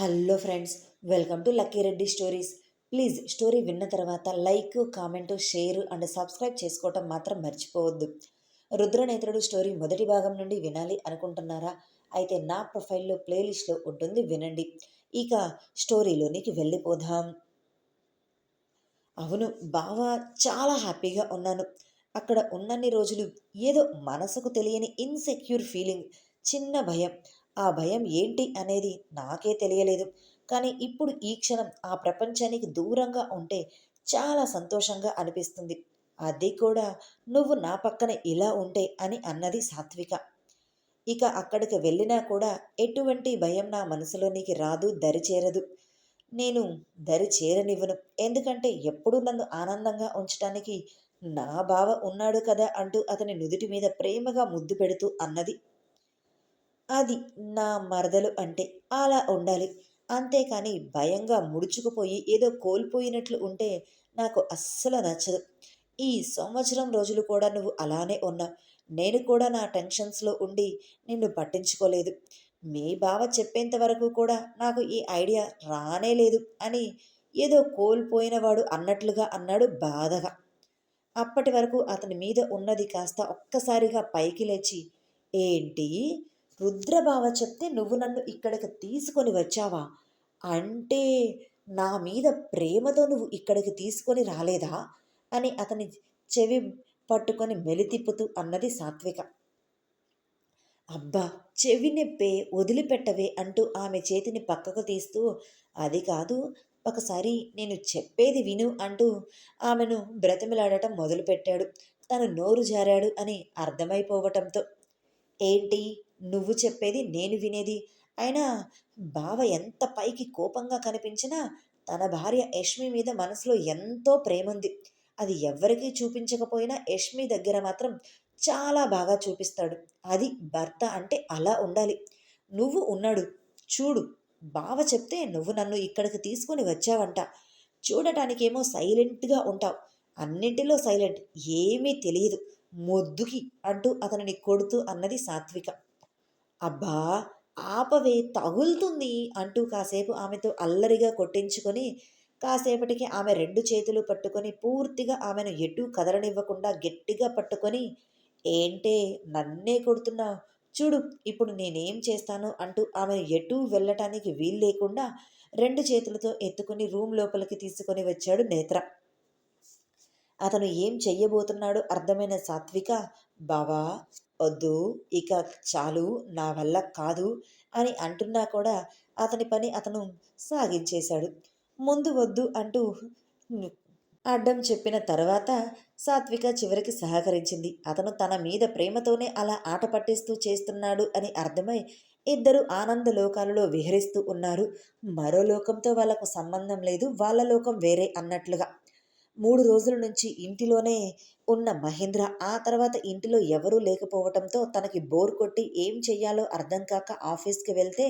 Hello friends welcome to Lucky Reddy stories. Please story విన్న తర్వాత like comment share and subscribe చేసుకోవటం మాత్రం మర్చిపోవద్దు. రుద్రనేత్రుడు స్టోరీ మొదటి భాగం నుండి వినాలి అనుకుంటున్నారా? అయితే నా ప్రొఫైల్లో ప్లేలిస్ట్లో ఉంటుంది వినండి. ఇక స్టోరీలోనికి వెళ్ళిపోదాం. అవును బావా చాలా హ్యాపీగా ఉన్నాను. అక్కడ ఉన్నన్ని రోజులు ఏదో మనసుకు తెలియని ఇన్సెక్యూర్ ఫీలింగ్ చిన్న భయం. ఆ భయం ఏంటి అనేది నాకే తెలియలేదు. కానీ ఇప్పుడు ఈ క్షణం ఆ ప్రపంచానికి దూరంగా ఉంటే చాలా సంతోషంగా అనిపిస్తుంది. అది కూడా నువ్వు నా పక్కన ఇలా ఉంటే అని అన్నది సాత్విక. ఇక అక్కడికి వెళ్ళినా కూడా ఎటువంటి భయం నా మనసులోనికి రాదు దరిచేరదు నేను దరి చేరనివ్వను. ఎందుకంటే ఎప్పుడూ నన్ను ఆనందంగా ఉంచటానికి నా బావ ఉన్నాడు కదా అంటూ అతని నుదుటి మీద ప్రేమగా ముద్దు పెడుతూ అన్నది అది నా మరదలు అంటే అలా ఉండాలి. అంతేకాని భయంగా ముడుచుకుపోయి ఏదో కోల్పోయినట్లు ఉంటే నాకు అస్సలు నచ్చదు. ఈ సంవత్సరం రోజులు కూడా నువ్వు అలానే ఉన్నావు నేను కూడా నా టెన్షన్స్లో ఉండి నిన్ను పట్టించుకోలేదు. మీ బావ చెప్పేంత వరకు కూడా నాకు ఈ ఐడియా రానే లేదు అని ఏదో కోల్పోయినవాడు అన్నట్లుగా అన్నాడు బాధగా. అప్పటి వరకు అతని మీద ఉన్నది కాస్త ఒక్కసారిగా పైకి లేచి ఏంటి? రుద్రబావ చెప్తే నువ్వు నన్ను ఇక్కడికి తీసుకొని వచ్చావా? అంటే నా మీద ప్రేమతో నువ్వు ఇక్కడికి తీసుకొని రాలేదా? అని అతని చెవి పట్టుకొని మెలితిప్పుతూ అన్నది సాత్విక. అబ్బా చెవి నెప్పే వదిలిపెట్టవే అంటూ ఆమె చేతిని పక్కకు తీస్తూ అది కాదు ఒకసారి నేను చెప్పేది విను అంటూ ఆమెను బ్రతిమిలాడటం మొదలుపెట్టాడు. తను నోరు జారాడు అని అర్థమైపోవటంతో. ఏంటి? నువ్వు చెప్పేది నేను వినేది. అయినా బావ ఎంత పైకి కోపంగా కనిపించినా తన భార్య యష్మి మీద మనసులో ఎంతో ప్రేముంది. అది ఎవ్వరికీ చూపించకపోయినా యష్మి దగ్గర మాత్రం చాలా బాగా చూపిస్తాడు. అది భర్త అంటే అలా ఉండాలి. నువ్వు ఉన్నాడు. చూడు బావ చెప్తే నువ్వు నన్ను ఇక్కడికి తీసుకొని వచ్చావంట. చూడటానికేమో సైలెంట్గా ఉంటావు. అన్నింటిలో సైలెంట్. ఏమీ తెలియదు మొద్దుకి అంటూ అతనిని కొడుతూ అన్నది సాత్విక. అబ్బా ఆపవే తగులుతుంది అంటూ కాసేపు ఆమెతో అల్లరిగా కొట్టించుకొని కాసేపటికి ఆమె రెండు చేతులు పట్టుకొని పూర్తిగా ఆమెను ఎటూ కదలనివ్వకుండా గట్టిగా పట్టుకొని ఏంటే నన్నే కొడుతున్నావు చూడు ఇప్పుడు నేనేం చేస్తాను? అంటూ ఆమె ఎటూ వెళ్ళటానికి వీలు లేకుండా రెండు చేతులతో ఎత్తుకుని రూమ్ లోపలికి తీసుకొని వచ్చాడు నేత్ర. అతను ఏం చెయ్యబోతున్నాడో అర్థమైన సాత్విక బావా వద్దు ఇక చాలు నా వల్ల కాదు అని అంటున్నా కూడా అతని పని అతను సాగించేశాడు. ముందు వద్దు అంటూ అడ్డం చెప్పిన తర్వాత సాత్విక చివరికి సహకరించింది. అతను తన మీద ప్రేమతోనే అలా ఆట పట్టిస్తూ చేస్తున్నాడు అని అర్థమై ఇద్దరు ఆనంద లోకాలలో విహరిస్తూ ఉన్నారు. మరో లోకంతో వాళ్ళకు సంబంధం లేదు వాళ్ళ లోకం వేరే అన్నట్లుగా. మూడు రోజుల నుంచి ఇంటిలోనే ఉన్న మహేంద్ర. ఆ తర్వాత ఇంటిలో ఎవరూ లేకపోవటంతో తనకి బోర్ కొట్టి ఏం చెయ్యాలో అర్థం కాక ఆఫీస్కి వెళ్తే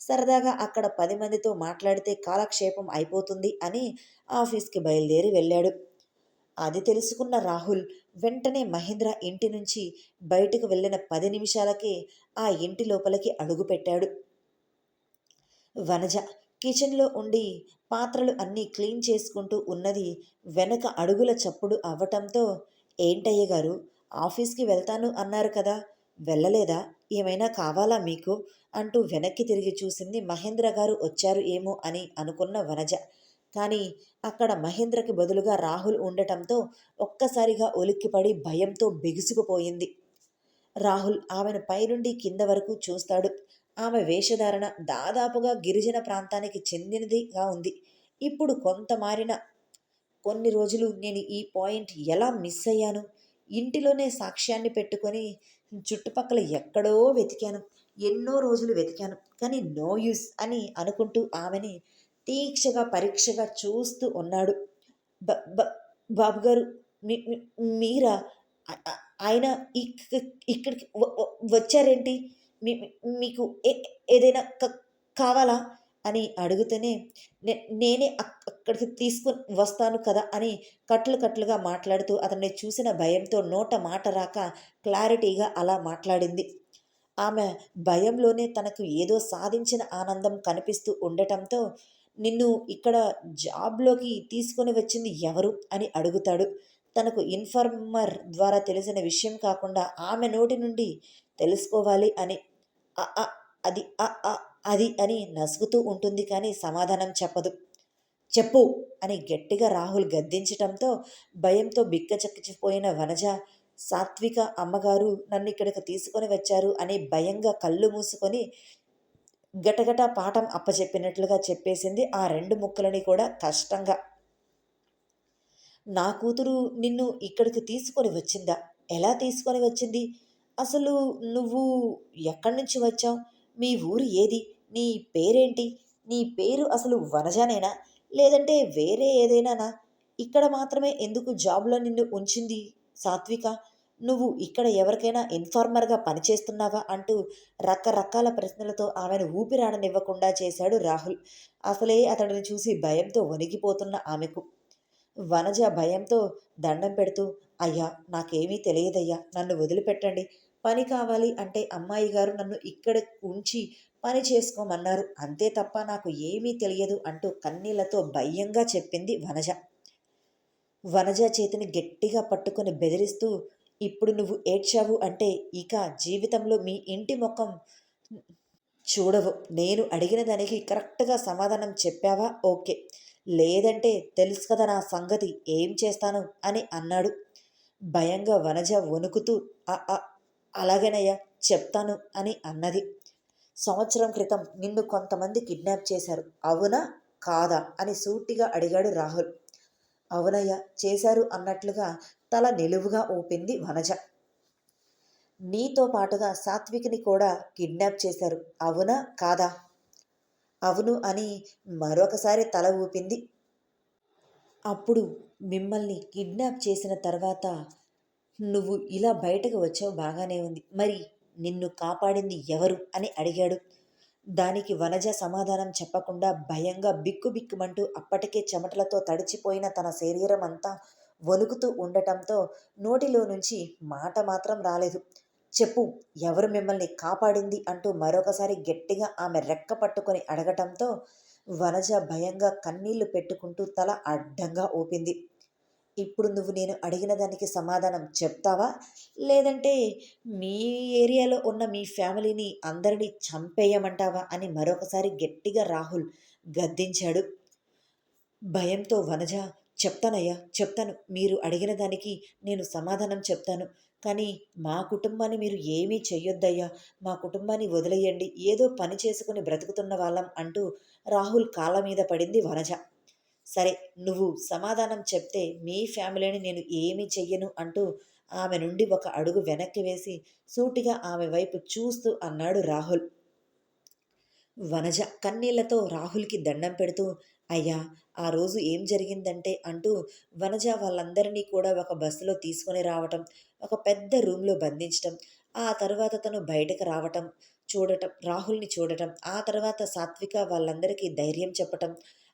సరదాగా అక్కడ పది మందితో మాట్లాడితే కాలక్షేపం అయిపోతుంది అని ఆఫీస్కి బయలుదేరి వెళ్ళాడు. అది తెలుసుకున్న రాహుల్ వెంటనే మహేంద్ర ఇంటి నుంచి బయటకు వెళ్ళిన పది నిమిషాలకే ఆ ఇంటి లోపలికి అడుగుపెట్టాడు. వనజ కిచెన్లో ఉండి పాత్రలు అన్నీ క్లీన్ చేసుకుంటూ ఉన్నది వెనక అడుగుల చప్పుడు అవ్వటంతో ఏంటయ్య గారు ఆఫీస్కి వెళ్తాను అన్నారు కదా వెళ్ళలేదా ఏమైనా కావాలా మీకు? అంటూ వెనక్కి తిరిగి చూసింది మహేంద్ర గారు వచ్చారు ఏమో అని అనుకున్న వనజ. కానీ అక్కడ మహేంద్రకి బదులుగా రాహుల్ ఉండటంతో ఒక్కసారిగా ఒలిక్కిపడి భయంతో బిగుసుకుపోయింది. రాహుల్ ఆమెను పైనుండి కింద వరకు చూస్తాడు. ఆమె వేషధారణ దాదాపుగా గిరిజన ప్రాంతానికి చెందినదిగా ఉంది. ఇప్పుడు కొంత మారిన కొన్ని రోజులు నేను ఈ పాయింట్ ఎలా మిస్ అయ్యాను? ఇంటిలోనే సాక్ష్యాన్ని పెట్టుకొని చుట్టుపక్కల ఎక్కడో వెతికాను. ఎన్నో రోజులు వెతికాను. కానీ నో యూస్ అని అనుకుంటూ ఆమెని తీక్షగా పరీక్షగా చూస్తూ ఉన్నాడు. బ బాబు గారు మీ- మీరా? ఆయన ఇక్- ఇక్కడికి వచ్చారేంటి? మీకు ఏ- ఏదైనా క- కావాలా? అని అడుగుతూనే "నే- నేనే అక్కడికి తీసుకుని వస్తాను కదా అని కట్లు కట్లుగా మాట్లాడుతూ అతన్ని చూసిన భయంతో నోట మాట రాక క్లారిటీగా అలా మాట్లాడింది. ఆమె భయంలోనే తనకు ఏదో సాధించిన ఆనందం కనిపిస్తూ ఉండటంతో నిన్ను ఇక్కడ జాబ్లోకి తీసుకొని వచ్చింది ఎవరు? అని అడుగుతాడు. తనకు ఇన్ఫార్మర్ ద్వారా తెలిసిన విషయం కాకుండా ఆమె నోటి నుండి తెలుసుకోవాలి అని అది అ, అది అని నసుగుతూ ఉంటుంది కానీ సమాధానం చెప్పదు. చెప్పు అని గట్టిగా రాహుల్ గద్దించటంతో భయంతో బిక్కచక్కిపోయిన వనజ సాత్విక అమ్మగారు నన్ను ఇక్కడికి తీసుకొని వచ్చారు అని భయంగా కళ్ళు మూసుకొని గటగట పాఠం అప్పచెప్పినట్లుగా చెప్పేసింది ఆ రెండు ముక్కలని కూడా కష్టంగా. నా కూతురు నిన్ను ఇక్కడికి తీసుకొని వచ్చిందా? ఎలా తీసుకొని వచ్చింది? అసలు నువ్వు ఎక్కడి నుంచి వచ్చావు? మీ ఊరు ఏది? నీ పేరేంటి? నీ పేరు అసలు వనజానేనా? లేదంటే వేరే ఏదైనానా? ఇక్కడ మాత్రమే ఎందుకు జాబ్లో నిన్ను ఉంచింది సాత్విక? నువ్వు ఇక్కడ ఎవరికైనా ఇన్ఫార్మర్గా పనిచేస్తున్నావా అంటూ రకరకాల ప్రశ్నలతో ఆమెను ఊపిరాడనివ్వకుండా చేశాడు రాహుల్. అసలే అతడిని చూసి భయంతో వణిగిపోతున్న ఆమెకు. వనజ భయంతో దండం పెడుతూ అయ్యా నాకేమీ తెలియదయ్యా. నన్ను వదిలిపెట్టండి. పని కావాలి అంటే అమ్మాయి గారు నన్ను ఇక్కడ ఉంచి పని చేసుకోమన్నారు. అంతే తప్ప నాకు ఏమీ తెలియదు అంటూ కన్నీళ్ళతో భయంగా చెప్పింది వనజ. వనజ చేతిని గట్టిగా పట్టుకొని బెదిరిస్తూ ఇప్పుడు నువ్వు ఏడ్చావు అంటే ఇక జీవితంలో మీ ఇంటి ముఖం చూడవు. నేను అడిగిన దానికి కరెక్ట్గా సమాధానం చెప్పావా? ఓకే. లేదంటే తెలుసు కదా నా సంగతి. ఏం చేస్తాను? అని అన్నాడు. భయంగా వనజ వణుకుతూ అలాగేనయ్యా చెప్తాను అని అన్నది. సంవత్సరం క్రితం నిన్ను కొంతమంది కిడ్నాప్ చేశారు. అవునా? కాదా? అని సూటిగా అడిగాడు రాహుల్. అవునయ్య చేశారు అన్నట్లుగా తల నిలువుగా ఊపింది వనజ. నీతో పాటుగా సాత్విక్ని కూడా కిడ్నాప్ చేశారు. అవునా? కాదా? అవును అని మరొకసారి తల ఊపింది అప్పుడు మిమ్మల్ని కిడ్నాప్ చేసిన తర్వాత నువ్వు ఇలా బయటకు వచ్చావు బాగానే ఉంది. మరి నిన్ను కాపాడింది ఎవరు? అని అడిగాడు. దానికి వనజ సమాధానం చెప్పకుండా భయంగా బిక్కుబిక్కుమంటూ అప్పటికే చెమటలతో తడిచిపోయిన తన శరీరం అంతా వణుకుతూ ఉండటంతో నోటిలో నుంచి మాట మాత్రం రాలేదు. చెప్పు ఎవరు మిమ్మల్ని కాపాడింది? అంటూ మరొకసారి గట్టిగా ఆమె రెక్క పట్టుకొని అడగటంతో వనజ భయంగా కన్నీళ్ళు పెట్టుకుంటూ తల అడ్డంగా ఊపింది. ఇప్పుడు నువ్వు నేను అడిగిన దానికి సమాధానం చెప్తావా? లేదంటే మీ ఏరియాలో ఉన్న మీ ఫ్యామిలీని అందరినీ చంపేయమంటావా? అని మరొకసారి గట్టిగా రాహుల్ గద్దించాడు. భయంతో వనజ చెప్తానయ్యా చెప్తాను. మీరు అడిగిన దానికి నేను సమాధానం చెప్తాను. కానీ మా కుటుంబాన్ని మీరు ఏమీ చెయ్యొద్దయ్యా. మా కుటుంబాన్ని వదిలేయండి. ఏదో పని చేసుకుని బ్రతుకుతున్న వాళ్ళం అంటూ రాహుల్ కాళ్ళ మీద పడింది వనజ. సరే నువ్వు సమాధానం చెప్తే మీ ఫ్యామిలీని నేను ఏమీ చెయ్యను అంటూ ఆమె నుండి ఒక అడుగు వెనక్కి వేసి సూటిగా ఆమె వైపు చూస్తూ అన్నాడు రాహుల్. వనజ కన్నీళ్ళతో రాహుల్కి దండం పెడుతూ అయ్యా ఆ రోజు ఏం జరిగిందంటే అంటూ వనజ వాళ్ళందరినీ కూడా ఒక బస్సులో తీసుకొని రావటం ఒక పెద్ద రూమ్లో బంధించటం ఆ తర్వాత తను బయటకు రావటం చూడటం రాహుల్ని చూడటం ఆ తర్వాత సాత్విక వాళ్ళందరికీ ధైర్యం చెప్పటం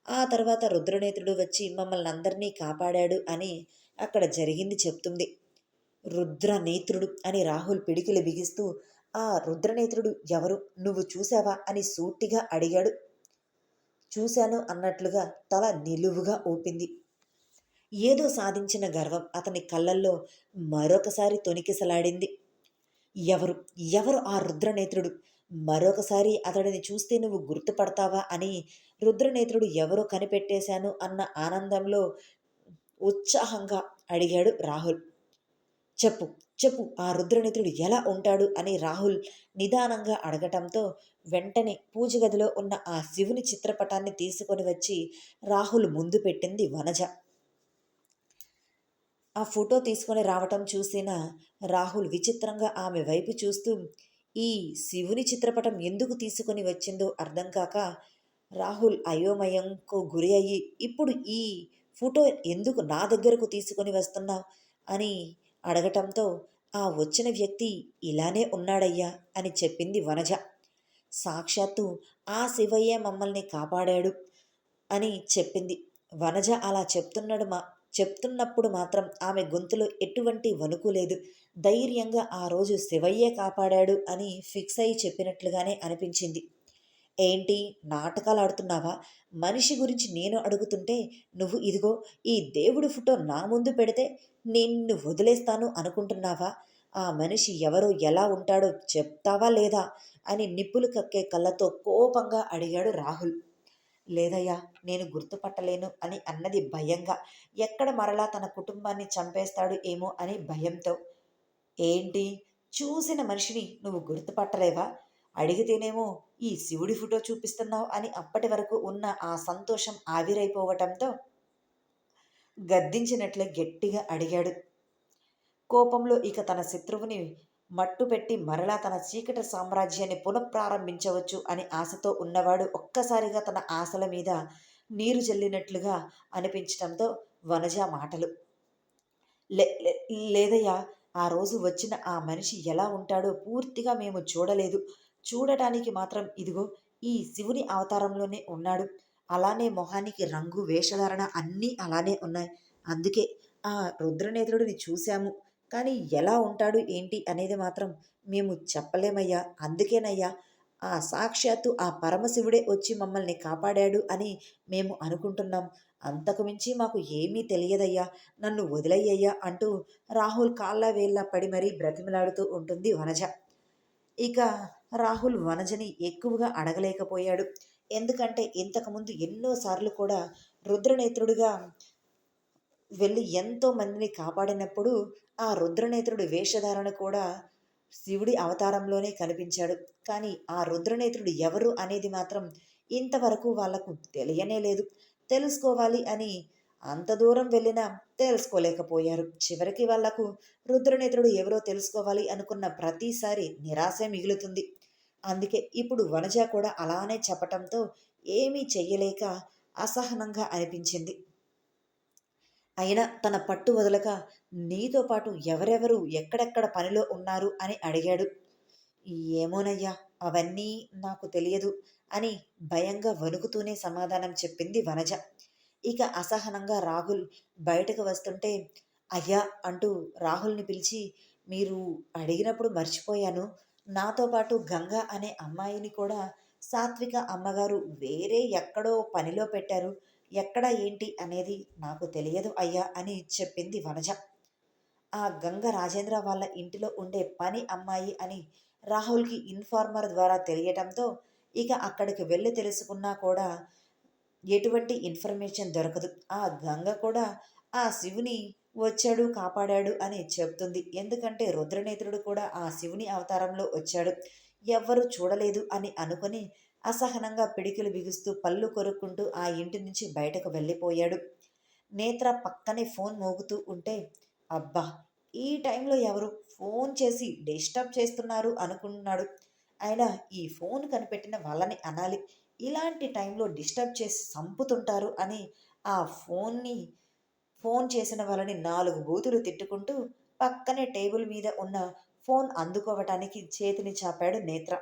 ఆ తర్వాత రుద్రనేత్రుడు వచ్చి మమ్మల్ని అందరినీ కాపాడాడు అని అక్కడ జరిగింది చెప్తుంది. రుద్రనేత్రుడు అని రాహుల్ పిడికిలు బిగిస్తూ ఆ రుద్రనేత్రుడు ఎవరు? నువ్వు చూసావా? అని సూటిగా అడిగాడు చూశాను అన్నట్లుగా తల నిలువుగా ఊపింది. ఏదో సాధించిన గర్వం అతని కళ్ళల్లో మరొకసారి తొనికిసలాడింది ఎవరు? ఎవరు ఆ రుద్రనేత్రుడు? మరొకసారి అతడిని చూస్తే నువ్వు గుర్తుపడతావా అని రుద్రనేత్రుడు ఎవరో కనిపెట్టేశాను అన్న ఆనందంలో ఉత్సాహంగా అడిగాడు రాహుల్. చెప్పు చెప్పు ఆ రుద్రనేత్రుడు ఎలా ఉంటాడు అని రాహుల్ నిదానంగా అడగటంతో వెంటనే పూజ గదిలో ఉన్న ఆ శివుని చిత్రపటాన్ని తీసుకొని వచ్చి రాహుల్ ముందు పెట్టింది వనజ. ఆ ఫోటో తీసుకొని రావటం చూసిన రాహుల్ విచిత్రంగా ఆమె వైపు చూస్తూ ఈ శివుని చిత్రపటం ఎందుకు తీసుకొని వచ్చిందో అర్థం కాక రాహుల్ అయోమయంకు గురి అయ్యి ఇప్పుడు ఈ ఫోటో ఎందుకు నా దగ్గరకు తీసుకొని వస్తున్నావు? అని అడగటంతో ఆ వచ్చిన వ్యక్తి ఇలానే ఉన్నాడయ్యా అని చెప్పింది వనజ. సాక్షాత్తు ఆ శివయ్య మమ్మల్ని కాపాడాడు అని చెప్పింది. వనజ అలా చెప్తున్నాడు మా చెప్తున్నప్పుడు మాత్రం ఆమె గొంతులో ఎటువంటి వణుకు లేదు. ధైర్యంగా ఆ రోజు శివయ్యే కాపాడాడు అని ఫిక్స్ అయి చెప్పినట్లుగానే అనిపించింది. ఏంటి? నాటకాలు ఆడుతున్నావా మనిషి గురించి నేను అడుగుతుంటే నువ్వు ఇదిగో ఈ దేవుడి ఫోటో నా ముందు పెడితే నిన్ను వదిలేస్తాను అనుకుంటున్నావా? ఆ మనిషి ఎవరో ఎలా ఉంటాడో చెప్తావా లేదా? అని నిప్పులు కక్కే కళ్ళతో కోపంగా అడిగాడు రాహుల్. లేదయ్యా నేను గుర్తుపట్టలేను అని అన్నది భయంగా. ఎక్కడ మరలా తన కుటుంబాన్ని చంపేస్తాడు ఏమో అని భయంతో. ఏంటి? చూసిన మనిషిని నువ్వు గుర్తుపట్టలేవా? అడిగితేనేమో ఈ శివుడి ఫోటో చూపిస్తున్నావు అని అప్పటి వరకు ఉన్న ఆ సంతోషం ఆవిరైపోవటంతో గద్దించినట్లే గట్టిగా అడిగాడు. కోపంలో ఇక తన శత్రువుని మట్టుపెట్టి మరలా తన చీకటి సామ్రాజ్యాన్ని పునఃప్రారంభించవచ్చు అని ఆశతో ఉన్నవాడు ఒక్కసారిగా తన ఆశల మీద నీరు జల్లినట్లుగా అనిపించటంతో వనజ మాటలు. లే లే- లేదయ్యా ఆ రోజు వచ్చిన ఆ మనిషి ఎలా ఉంటాడో పూర్తిగా మేము చూడలేదు. చూడటానికి మాత్రం ఇదిగో ఈ శివుని అవతారంలోనే ఉన్నాడు. అలానే మొహానికి రంగు వేషధారణ అన్నీ అలానే ఉన్నాయి. అందుకే ఆ రుద్రనేత్రుడిని చూశాము. కానీ ఎలా ఉంటాడు ఏంటి అనేది మాత్రం మేము చెప్పలేమయ్యా. అందుకేనయ్యా ఆ సాక్షాత్తు ఆ పరమశివుడే వచ్చి మమ్మల్ని కాపాడాడు అని మేము అనుకుంటున్నాం. అంతకుమించి మాకు ఏమీ తెలియదయ్యా. నన్ను వదిలయ్యయ్యా అంటూ రాహుల్ కాళ్ళ వేళ్ళ పడి మరీ బ్రతిమలాడుతూ ఉంటుంది వనజ. ఇక రాహుల్ వనజని ఎక్కువగా అడగలేకపోయాడు. ఎందుకంటే ఇంతకుముందు ఎన్నోసార్లు కూడా రుద్రనేత్రుడిగా వెళ్ళి ఎంతో మందిని కాపాడినప్పుడు ఆ రుద్రనేత్రుడి వేషధారణ కూడా శివుడి అవతారంలోనే కనిపించాడు. కానీ ఆ రుద్రనేత్రుడు ఎవరు అనేది మాత్రం ఇంతవరకు వాళ్ళకు తెలియనే లేదు. తెలుసుకోవాలి అని అంత దూరం వెళ్ళినా తెలుసుకోలేకపోయారు. చివరికి వాళ్ళకు రుద్రనేత్రుడు ఎవరో తెలుసుకోవాలి అనుకున్న ప్రతిసారి నిరాశే మిగులుతుంది. అందుకే ఇప్పుడు వనజ కూడా అలానే చెప్పటంతో ఏమీ చెయ్యలేక అసహనంగా అనిపించింది. అయినా తన పట్టు వదలక నీతో పాటు ఎవరెవరు ఎక్కడెక్కడ పనిలో ఉన్నారు అని అడిగాడు. ఏమోనయ్యా అవన్నీ నాకు తెలియదు అని భయంగా వణుకుతూనే సమాధానం చెప్పింది వనజ. ఇక అసహనంగా రాహుల్ బయటకు వస్తుంటే అయ్యా అంటూ రాహుల్ని పిలిచి మీరు అడిగినప్పుడు మర్చిపోయాను. నాతో పాటు గంగ అనే అమ్మాయిని కూడా సాత్విక అమ్మగారు వేరే ఎక్కడో పనిలో పెట్టారు. ఎక్కడ ఏంటి అనేది నాకు తెలియదు అయ్యా అని చెప్పింది వనజ. ఆ గంగ రాజేంద్ర వాళ్ళ ఇంటిలో ఉండే పని అమ్మాయి అని రాహుల్కి ఇన్ఫార్మర్ ద్వారా తెలియటంతో ఇక అక్కడికి వెళ్ళి తెలుసుకున్నా కూడా ఎటువంటి ఇన్ఫర్మేషన్ దొరకదు. ఆ గంగ కూడా ఆ శివుని వచ్చాడు కాపాడాడు అని చెప్తుంది. ఎందుకంటే రుద్రనేత్రుడు కూడా ఆ శివుని అవతారంలో వచ్చాడు. ఎవ్వరూ చూడలేదు అని అనుకొని అసహనంగా పిడికిలు బిగుస్తూ పళ్ళు కొరుక్కుంటూ ఆ ఇంటి నుంచి బయటకు వెళ్ళిపోయాడు. నేత్ర పక్కనే ఫోన్ మోగుతూ ఉంటే అబ్బా ఈ టైంలో ఎవరు ఫోన్ చేసి డిస్టర్బ్ చేస్తున్నారు అనుకున్నాడు అయినా ఈ ఫోన్ కనిపెట్టిన వాళ్ళని అనాలి. ఇలాంటి టైంలో డిస్టర్బ్ చేసి చంపుతుంటారు అని ఆ ఫోన్ని ఫోన్ చేసిన వాళ్ళని నాలుగు బూతులు తిట్టుకుంటూ పక్కనే టేబుల్ మీద ఉన్న ఫోన్ అందుకోవటానికి చేతిని చాపాడు నేత్ర.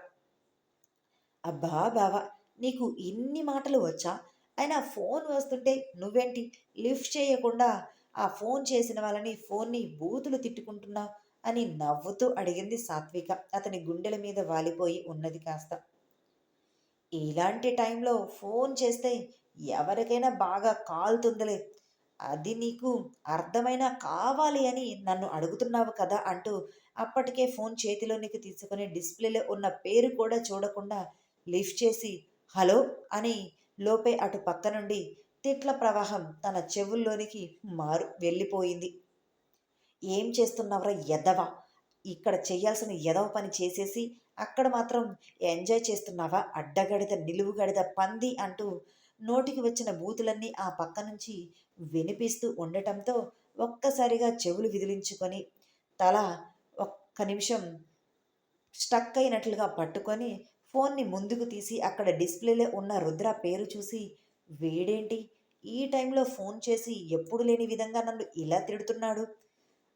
అబ్బా బావా నీకు ఇన్ని మాటలు వచ్చా? అయినా ఫోన్ వస్తుంటే నువ్వేంటి? లిఫ్ట్ చేయకుండా ఆ ఫోన్ చేసిన వాళ్ళని ఫోన్ని బూతులు తిట్టుకుంటున్నావు అని నవ్వుతూ అడిగింది సాత్విక. అతని గుండెల మీద వాలిపోయి ఉన్నది కాస్త. ఇలాంటి టైంలో ఫోన్ చేస్తే ఎవరికైనా బాగా కాలుతుందిలే. అది నీకు అర్థమైనా కావాలి అని నన్ను అడుగుతున్నావు కదా అంటూ అప్పటికే ఫోన్ చేతిలోనికి తీసుకుని డిస్ప్లేలో ఉన్న పేరు కూడా చూడకుండా లిఫ్ట్ చేసి హలో అని లోపే అటు పక్క నుండి తిట్ల ప్రవాహం తన చెవుల్లోనికి మారు వెళ్ళిపోయింది. ఏం చేస్తున్నావురా ఎదవా ఇక్కడ చేయాల్సిన ఎదవ పని చేసేసి అక్కడ మాత్రం ఎంజాయ్ చేస్తున్నావా? అడ్డగడిద నిలువుగడిద పంది అంటూ నోటికి వచ్చిన బూతులన్నీ ఆ పక్క నుంచి వినిపిస్తూ ఉండటంతో ఒక్కసారిగా చెవులు విదిలించుకొని తల ఒక్క నిమిషం స్టక్ అయినట్లుగా పట్టుకొని ఫోన్ని ముందుకు తీసి అక్కడ డిస్ప్లేలో ఉన్న రుద్ర పేరు చూసి వీడేంటి? ఈ టైంలో ఫోన్ చేసి ఎప్పుడు లేని విధంగా నన్ను ఇలా తిడుతున్నాడు?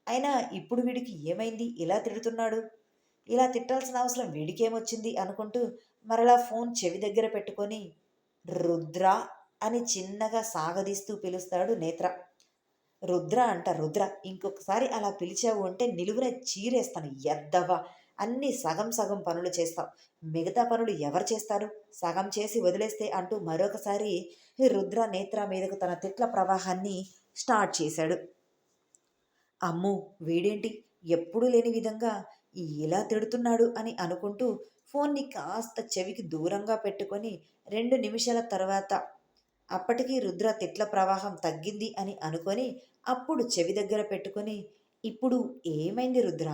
అయినా ఇప్పుడు వీడికి ఏమైంది? ఇలా తిడుతున్నాడు? ఇలా తిట్టాల్సిన అవసరం వీడికేమొచ్చింది అనుకుంటూ మరలా ఫోన్ చెవి దగ్గర పెట్టుకొని రుద్ర అని చిన్నగా సాగదీస్తూ పిలుస్తాడు నేత్ర. రుద్ర అంట రుద్ర. ఇంకొకసారి అలా పిలిచావు అంటే నిలువున చీరేస్తాను. ఎద్దవ్వ అన్నీ సగం సగం పనులు చేస్తావు. మిగతా పనులు ఎవరు చేస్తారు? సగం చేసి వదిలేస్తే అంటూ మరొకసారి రుద్ర నేత్ర మీదకు తన తిట్ల ప్రవాహాన్ని స్టార్ట్ చేశాడు. అమ్ము! వీడేంటి? ఎప్పుడూ లేని విధంగా ఇలా తిడుతున్నాడు అని అనుకుంటూ ఫోన్ని కాస్త చెవికి దూరంగా పెట్టుకొని రెండు నిమిషాల తర్వాత అప్పటికి రుద్ర తిట్ల ప్రవాహం తగ్గింది అని అనుకొని అప్పుడు చెవి దగ్గర పెట్టుకొని ఇప్పుడు ఏమైంది రుద్ర?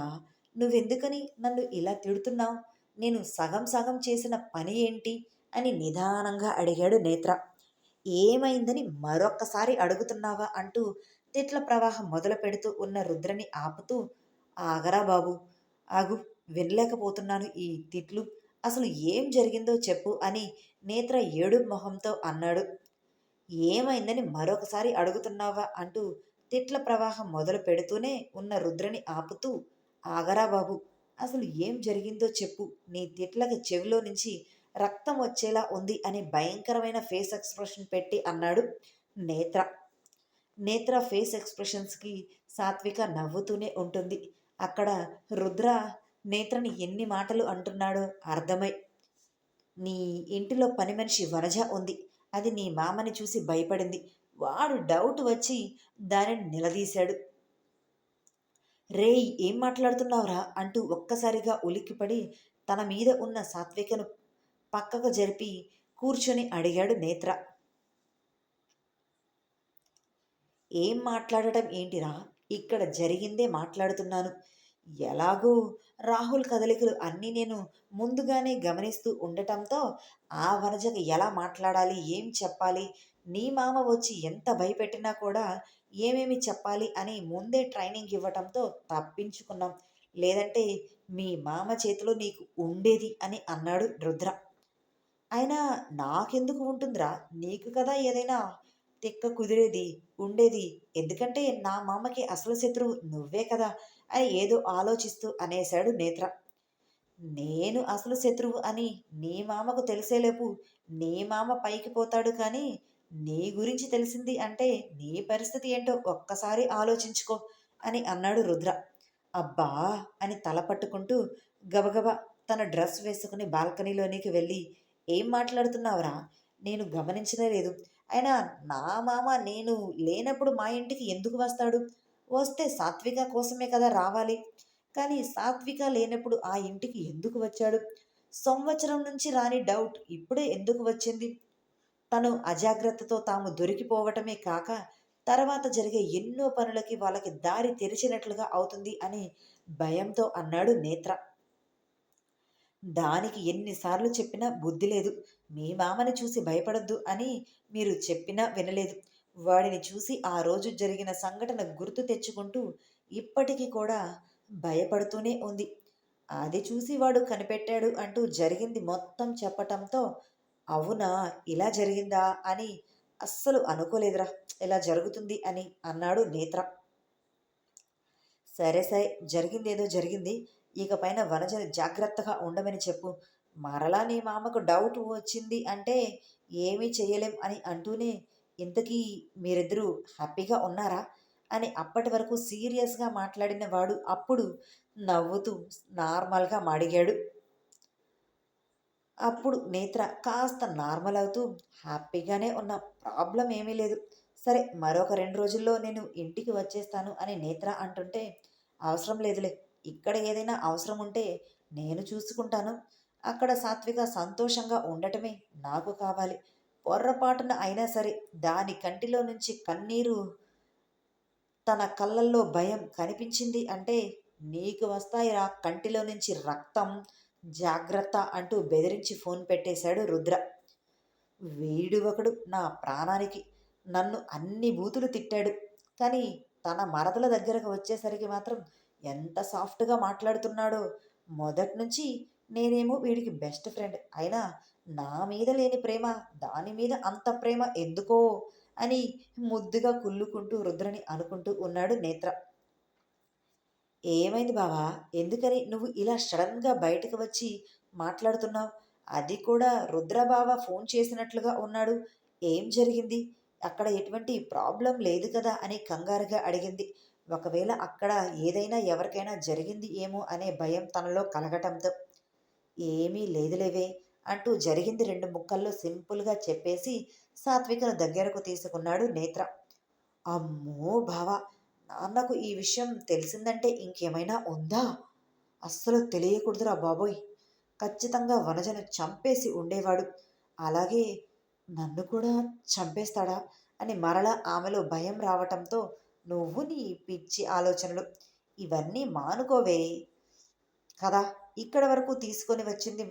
నువ్వెందుకని నన్ను ఇలా తిడుతున్నావు? నేను సగం సగం చేసిన పని ఏంటి అని నిదానంగా అడిగాడు నేత్ర. ఏమైందని మరొక్కసారి అడుగుతున్నావా? అంటూ తిట్ల ప్రవాహం మొదలు పెడుతూ ఉన్న రుద్రని ఆపుతూ ఆగరా బాబు ఆగు వినలేకపోతున్నాను ఈ తిట్లు. అసలు ఏం జరిగిందో చెప్పు అని నేత్ర ఏడు మొహంతో అన్నాడు. ఏమైందని మరొకసారి అడుగుతున్నావా అంటూ తిట్ల ప్రవాహం మొదలు పెడుతూనే ఉన్న రుద్రని ఆపుతూ ఆగరా బాబు అసలు ఏం జరిగిందో చెప్పు. నీ తిట్లకి చెవిలో నుంచి రక్తం వచ్చేలా ఉంది అని భయంకరమైన ఫేస్ ఎక్స్ప్రెషన్ పెట్టి అన్నాడు నేత్ర. నేత్ర ఫేస్ ఎక్స్ప్రెషన్స్కి సాత్విక నవ్వుతూనే ఉంటుంది. అక్కడ రుద్ర నేత్రని ఎన్ని మాటలు అంటున్నాడో అర్థమై నీ ఇంటిలో పని మనిషి వరజ ఉంది. అది నీ మామని చూసి భయపడింది. వాడు డౌట్ వచ్చి దానిని నిలదీశాడు. రేయ్ ఏం మాట్లాడుతున్నావురా? అంటూ ఒక్కసారిగా ఉలిక్కిపడి తన మీద ఉన్న సాత్వికను పక్కకు జరిపి కూర్చొని అడిగాడు నేత్ర. ఏం మాట్లాడటం ఏంటిరా? ఇక్కడ జరిగిందే మాట్లాడుతున్నాను. ఎలాగూ రాహుల్ కదలికలు అన్నీ నేను ముందుగానే గమనిస్తూ ఉండటంతో ఆ వనజకు ఎలా మాట్లాడాలి ఏం చెప్పాలి నీ మామ వచ్చి ఎంత భయపెట్టినా కూడా ఏమేమి చెప్పాలి అని ముందే ట్రైనింగ్ ఇవ్వటంతో తప్పించుకున్నాం. లేదంటే మీ మామ చేతిలో నీకు ఉండేది అని అన్నాడు రుద్ర. అయినా నాకెందుకు ఉంటుందిరా? నీకు కదా ఏదైనా తిక్క కుదిరేది ఉండేది. ఎందుకంటే నా మామకి అసలు శత్రువు నువ్వే కదా అని ఏదో ఆలోచిస్తూ అనేశాడు నేత్ర. నేను అసలు శత్రువు అని నీ మామకు తెలిసేలేపు నీ మామ పైకి పోతాడు కానీ నీ గురించి తెలిసింది అంటే నీ పరిస్థితి ఏంటో ఒక్కసారి ఆలోచించుకో అని అన్నాడు రుద్ర. అబ్బా అని తల పట్టుకుంటూ గబగబా తన డ్రెస్ వేసుకుని బాల్కనీలోనికి వెళ్ళి ఏం మాట్లాడుతున్నావురా? నేను గమనించనే లేదు. అయినా నా మామ నేను లేనప్పుడు మా ఇంటికి ఎందుకు వస్తాడు? వస్తే సాత్విక కోసమే కదా రావాలి. కానీ సాత్విక లేనప్పుడు ఆ ఇంటికి ఎందుకు వచ్చాడు? సంవత్సరం నుంచి రాని డౌట్ ఇప్పుడే ఎందుకు వచ్చింది? తను అజాగ్రత్తతో తాము దొరికిపోవటమే కాక తర్వాత జరిగే ఎన్నో పనులకి వాళ్ళకి దారి తెరిచినట్లుగా అవుతుంది అని భయంతో అన్నాడు నేత్ర. దానికి ఎన్నిసార్లు చెప్పినా బుద్ధి లేదు. మీ మామని చూసి భయపడద్దు అని మీరు చెప్పినా వినలేదు. వాడిని చూసి ఆ రోజు జరిగిన సంఘటన గుర్తు తెచ్చుకుంటూ ఇప్పటికీ కూడా భయపడుతూనే ఉంది. అది చూసి వాడు కనిపెట్టాడు అంటూ జరిగింది మొత్తం చెప్పటంతో అవునా? ఇలా జరిగిందా? అని అస్సలు అనుకోలేదురా. ఇలా జరుగుతుంది అని అన్నాడు నేత్ర. సరే సరే జరిగిందేదో జరిగింది. ఇక పైన వనజని జాగ్రత్తగా ఉండమని చెప్పు. మరలా నీ మామకు డౌట్ వచ్చింది అంటే ఏమీ చేయలేం అని అంటూనే ఇంతకీ మీరిద్దరూ హ్యాపీగా ఉన్నారా? అని అప్పటి వరకు సీరియస్గా మాట్లాడిన వాడు అప్పుడు నవ్వుతూ నార్మల్గా అడిగాడు అప్పుడు నేత్ర కాస్త నార్మల్ అవుతూ హ్యాపీగానే ఉన్న ప్రాబ్లం ఏమీ లేదు. సరే మరొక రెండు రోజుల్లో నేను ఇంటికి వచ్చేస్తాను అని నేత్ర అంటుంటే అవసరం లేదులే ఇక్కడ ఏదైనా అవసరం ఉంటే నేను చూసుకుంటాను. అక్కడ సాత్విక సంతోషంగా ఉండటమే నాకు కావాలి. పొర్రపాటున అయినా సరే దాని కంటిలో నుంచి కన్నీరు తన కళ్ళల్లో భయం కనిపించింది అంటే నీకు వస్తాయిరా కంటిలో నుంచి రక్తం జాగ్రత్త అంటూ బెదిరించి ఫోన్ పెట్టేశాడు రుద్ర. వీడు ఒకడు నా ప్రాణానికి నన్ను అన్ని బూతులు తిట్టాడు. కానీ తన మరదల దగ్గరకు వచ్చేసరికి మాత్రం ఎంత సాఫ్ట్గా మాట్లాడుతున్నాడో. మొదటి నుంచి నేనేమో వీడికి బెస్ట్ ఫ్రెండ్ అయినా నా మీద లేని ప్రేమ దాని మీద అంత ప్రేమ ఎందుకో అని ముద్దుగా కుళ్ళుకుంటూ రుద్రని అనుకుంటూ ఉన్నాడు నేత్ర. ఏమైంది బావా? ఎందుకని నువ్వు ఇలా సడన్గా బయటకు వచ్చి మాట్లాడుతున్నావు? అది కూడా రుద్రబావ ఫోన్ చేసినట్లుగా ఉన్నాడు. ఏం జరిగింది? అక్కడ ఎటువంటి ప్రాబ్లం లేదు కదా అని కంగారుగా అడిగింది. ఒకవేళ అక్కడ ఏదైనా ఎవరికైనా జరిగింది ఏమో అనే భయం తనలో కలగటంతో. ఏమీ లేదులేవే అంటూ జరిగింది రెండు ముక్కల్లో సింపుల్గా చెప్పేసి సాత్వికను దగ్గరకు తీసుకున్నాడు నేత్ర. అమ్మో బావా! నాన్నకు ఈ విషయం తెలిసిందంటే ఇంకేమైనా ఉందా? అస్సలు తెలియకూడదురా బాబోయ్! ఖచ్చితంగా వనజను చంపేసి ఉండేవాడు. అలాగే నన్ను కూడా చంపేస్తాడా? అని మరలా ఆమెలో భయం రావటంతో నువ్వు నీ పిచ్చి ఆలోచనలు. ఇవన్నీ మానుకోవే. కదా? ఇక్కడ వరకు తీసుకొని వచ్చింది.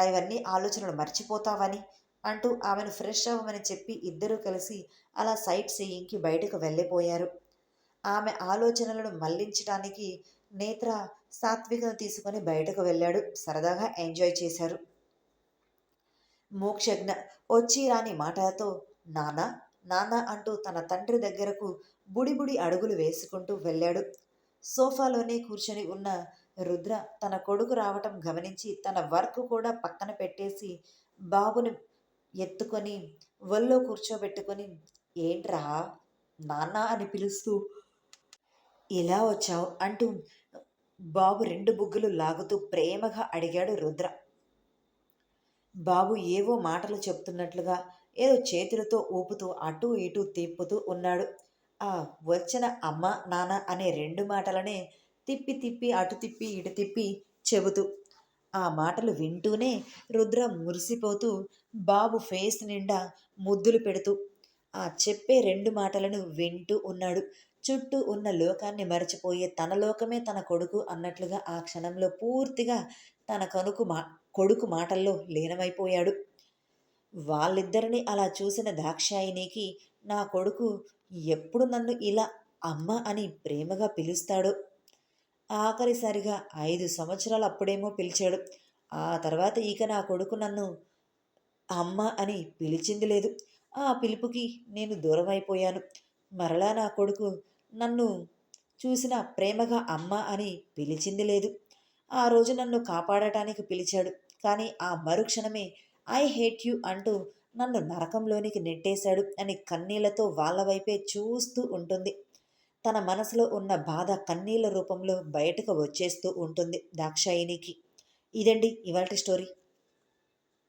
అవన్నీ ఆలోచనలు మర్చిపోతావని అంటూ ఆమెను ఫ్రెష్ అవ్వమని చెప్పి ఇద్దరూ కలిసి అలా సైట్ సీయింగ్కి బయటకు వెళ్ళిపోయారు. ఆమె ఆలోచనలను మళ్ళించడానికి నేత్ర సాత్వికను తీసుకొని బయటకు వెళ్ళాడు. సరదాగా ఎంజాయ్ చేశారు. మోక్షజ్ఞ వచ్చి రాని మాటలతో నానా నానా అంటూ తన తండ్రి దగ్గరకు బుడిబుడి అడుగులు వేసుకుంటూ వెళ్ళాడు. సోఫాలోనే కూర్చొని ఉన్న రుద్ర తన కొడుకు రావటం గమనించి తన వర్క్ కూడా పక్కన పెట్టేసి బాబుని ఎత్తుకొని ఒళ్ళో కూర్చోబెట్టుకొని ఏంట్రా నాన్న అని పిలుస్తూ ఇలా వచ్చావు? అంటూ బాబు రెండు బుగ్గలు లాగుతూ ప్రేమగా అడిగాడు రుద్ర. బాబు ఏవో మాటలు చెప్తున్నట్లుగా ఏదో చేతులతో ఊపుతూ అటూ ఇటూ తిప్పుతూ ఉన్నాడు. ఆ వచ్చిన అమ్మ నాన్న అనే రెండు మాటలనే తిప్పి తిప్పి అటు తిప్పి ఇటు తిప్పి చెబుతూ. ఆ మాటలు వింటూనే రుద్ర మురిసిపోతూ బాబు ఫేస్ నిండా ముద్దులు పెడుతూ ఆ చెప్పే రెండు మాటలను వింటూ ఉన్నాడు. చుట్టూ ఉన్న లోకాన్ని మరచిపోయే తన లోకమే తన కొడుకు అన్నట్లుగా ఆ క్షణంలో పూర్తిగా తన కనుకు మా కొడుకు మాటల్లో లీనమైపోయాడు. వాళ్ళిద్దరిని అలా చూసిన దాక్షాయినికి నా కొడుకు ఎప్పుడు నన్ను ఇలా అమ్మ అని ప్రేమగా పిలుస్తాడో ఆఖరిసారిగా ఐదు సంవత్సరాలు అప్పుడేమో పిలిచాడు. ఆ తర్వాత ఇక నా కొడుకు నన్ను అమ్మ అని పిలిచింది లేదు. ఆ పిలుపుకి నేను దూరం అయిపోయాను మరలా నా కొడుకు నన్ను చూసిన ప్రేమగా అమ్మ అని పిలిచింది లేదు. ఆ రోజు నన్ను కాపాడటానికి పిలిచాడు. కానీ ఆ మరుక్షణమే ఐ హేట్ యు అంటూ నన్ను నరకంలోనికి నెట్టేశాడు అని కన్నీళ్ళతో వాళ్ళ వైపే చూస్తూ ఉంటుంది. తన మనసులో ఉన్న బాధ కన్నీళ్ళ రూపంలో బయటకు వచ్చేస్తూ ఉంటుంది దాక్షాయినికి ఇదండి ఇవాటి స్టోరీ.